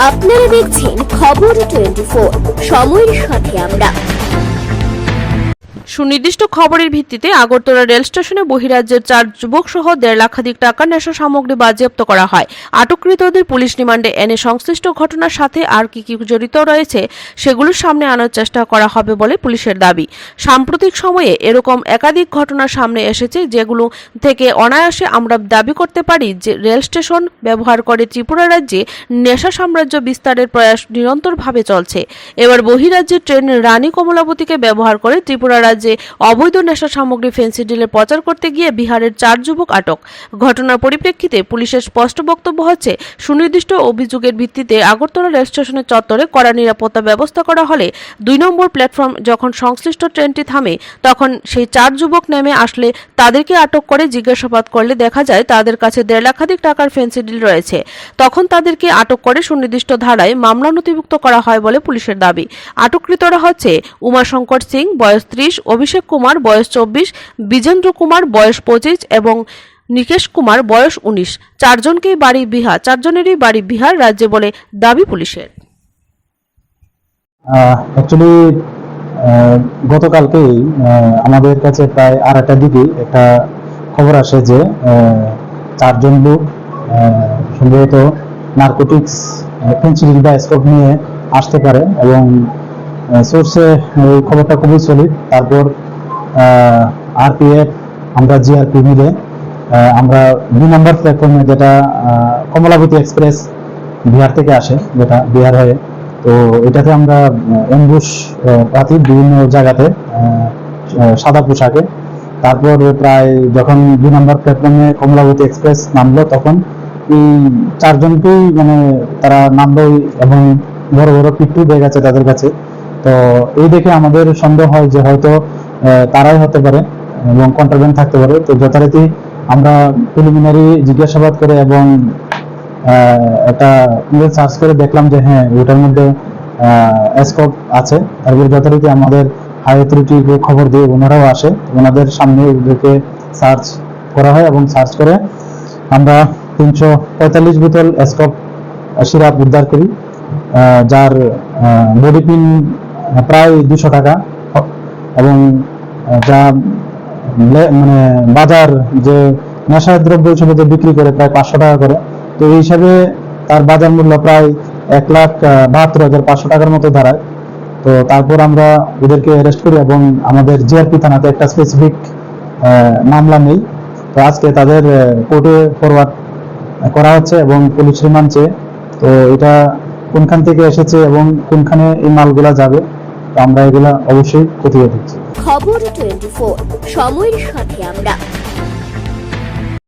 আপনারা দেখছেন খবর টোয়েন্টি সময়ের সাথে আমরা সুনির্দিষ্ট খবরের ভিত্তিতে আগরতলা রেল স্টেশনে বহিরাজ্যের চার যুবক সহ দেড় লাখাধিক টাকার নেশা সামগ্রী বাজেয়াপ্ত করা হয়। আটককৃতদের পুলিশ রিমান্ডে এনে সংশ্লিষ্ট ঘটনার সাথে আর কি কি জড়িত রয়েছে সেগুলোর সামনে আনার চেষ্টা করা হবে বলে পুলিশের দাবি। সাম্প্রতিক সময়ে এরকম একাধিক ঘটনা সামনে এসেছে যেগুলো থেকে অনায়াসে আমরা দাবি করতে পারি যে রেল স্টেশন ব্যবহার করে ত্রিপুরা রাজ্যে নেশা সাম্রাজ্য বিস্তারের প্রয়াস নিরন্তরভাবে চলছে। এবার বহিরাজ্যের ট্রেন রানী কমলাবতীকে ব্যবহার করে ত্রিপুরা রাজ্যে অবৈধ নেশা সামগ্রী ফেন্সি ডিলে প্রচার করতে গিয়ে বিহারের চার যুবক আটক। ঘটনার পরিপ্রেক্ষিতে পুলিশের স্পষ্ট বক্তব্য হচ্ছে, সুনির্দিষ্ট অভিযোগের ভিত্তিতে আগরতলা রেল স্টেশনের চত্বরে কড়া নিরাপত্তা ব্যবস্থা করা হলে দুই নম্বর প্ল্যাটফর্ম যখন সংশ্লিষ্ট ট্রেনটি থামে, তখন সেই চার যুবক নেমে আসলে তাদেরকে আটক করে জিজ্ঞাসাবাদ করলে দেখা যায় তাদের কাছে দেড় লাখাধিক টাকার ফেন্সি ডিল রয়েছে। তখন তাদেরকে আটক করে সুনির্দিষ্ট ধারায় মামলা নথিভুক্ত করা হয় বলে পুলিশের দাবি। আটককৃতরা হচ্ছে উমাশঙ্কর সিং, বয়স ত্রিশ অভিষেক কুমার বয়স চব্বিশ, বিজেন্দ্র কুমার বয়স পঁচিশ এবং নিকেশ কুমার বয়স উনিশ। চারজনকেই বাড়ি বিহার, চারজনেরই বাড়ি বিহার রাজ্যে বলে দাবি পুলিশের। অ্যাকচুয়ালি গতকালকেই আমাদের কাছে প্রায় আড়াইটার দিকে একটা খবর আসে যে চারজন লোক সম্ভবত নার্কোটিক্স ফেন্সিডিল বা স্কোপ নিয়ে আসতে পারে এবং সোর্সে এই খবরটা খুবই সলিড তারপর আরপিএফ আমরা জিআরপি মিলে আমরা দুই নম্বর প্ল্যাটফর্মে যেটা কমলাবতী এক্সপ্রেস বিহার থেকে আসে, যেটা বিহার হয়ে। তো এটাতে আমরা এমবুশ পাতি বিভিন্ন জায়গাতে সাদা পোশাকে। তারপর প্রায় যখন দুই নম্বর প্ল্যাটফর্মে কমলাবতী এক্সপ্রেস নামলো, তখন এই চারজনকেই মানে তারা নামলো এবং বড় বড় পিট্টু ব্যাগ আছে তাদের কাছে। তো এই দেখে আমাদের সন্দেহ হয় যে হয়তো তারাই হতে পারে এবং কন্ট্রাব্যান্ড থাকতে পারে। তো যথারীতি আমরা প্রিলিমিনারি জিজ্ঞাসাবাদ করে এবং একটা ইমেল সার্চ করে দেখলাম যে হ্যাঁ ওটার মধ্যে স্কোপ আছে। তারপর যথারীতি আমাদের হাই অথরিটি খবর দিয়ে ওনারাও আসে। ওনাদের সামনে ওদেরকে সার্চ করা হয় এবং সার্চ করে আমরা তিনশো পঁয়তাল্লিশ বোতল স্কোপ সিরাপ উদ্ধার করি যার বডি পিন প্রায় দুশো টাকা। এবং যা মানে বাজার যে নেশার দ্রব্য হিসেবে যে বিক্রি করে প্রায় পাঁচশো টাকা করে। তো এই হিসাবে তার বাজার মূল্য প্রায় এক লাখ বাহাত্তর হাজার পাঁচশো টাকার মতো দাঁড়ায়। তো তারপর আমরা ওদেরকে অ্যারেস্ট করি এবং আমাদের জিআরপি থানাতে একটা স্পেসিফিক মামলা নেই। তো আজকে তাদের কোর্টে ফরওয়ার্ড করা হচ্ছে এবং পুলিশ রিমান্ড চেয়ে। তো এটা কোনখান থেকে এসেছে এবং কোনখানে এই মালগুলা যাবে? আমরা এগুলা অবশ্যই খতিয়ে দিচ্ছি খবর টোয়েন্টি সময়ের সাথে আমরা।